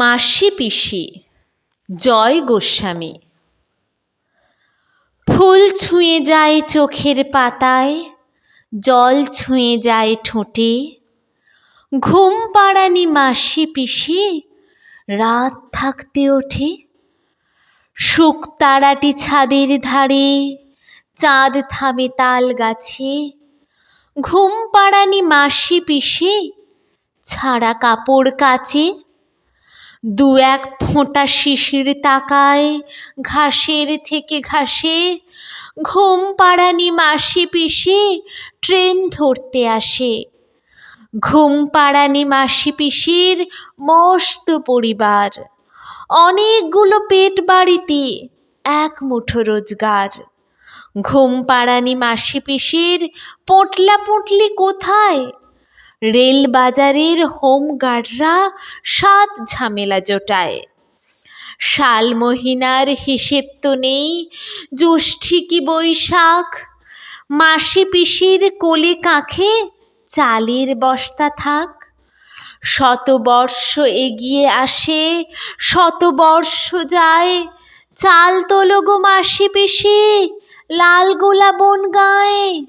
মাসি পিসি, জয় গোস্বামী। ফুল ছুঁয়ে যায় চোখের পাতায়, জল ছুঁয়ে যায় ঠোঁটে। ঘুম পাড়ানি মাসি পিসি, রাত থাকতে ওঠে। শুকতারাটি ছাদের ধারে, চাঁদ থামে তাল গাছে। ঘুম পাড়ানি মাসি পিসি, ছাড়া কাপড় কাচে। দু এক ফোঁটা শিশির তাকায়, ঘাসের থেকে ঘাসে। ঘুম পাড়ানি মাসি পিসি, ট্রেন ধরতে আসে। ঘুম পাড়ানি মাসি পিসির মস্ত পরিবার। অনেকগুলো পেট বাড়িতে এক মুঠো রোজগার। ঘুম পাড়ানি মাসি পিসির পোটলা পুটলি কোথায়? রেল বাজারের হোম গার্ডরা সাত ঝামেলা জোটায়। শাল মহিনার হিসেব তো নেই, জ্যৈষ্ঠী কি বৈশাখ? মাসি পিসির কোলে কাঁখে, চালের বস্তা থাক। শতবর্ষ এগিয়ে আসে, শতবর্ষ যায়। চাল তোলো গো মাসি পিসি, লাল গোলা বন গায়ে।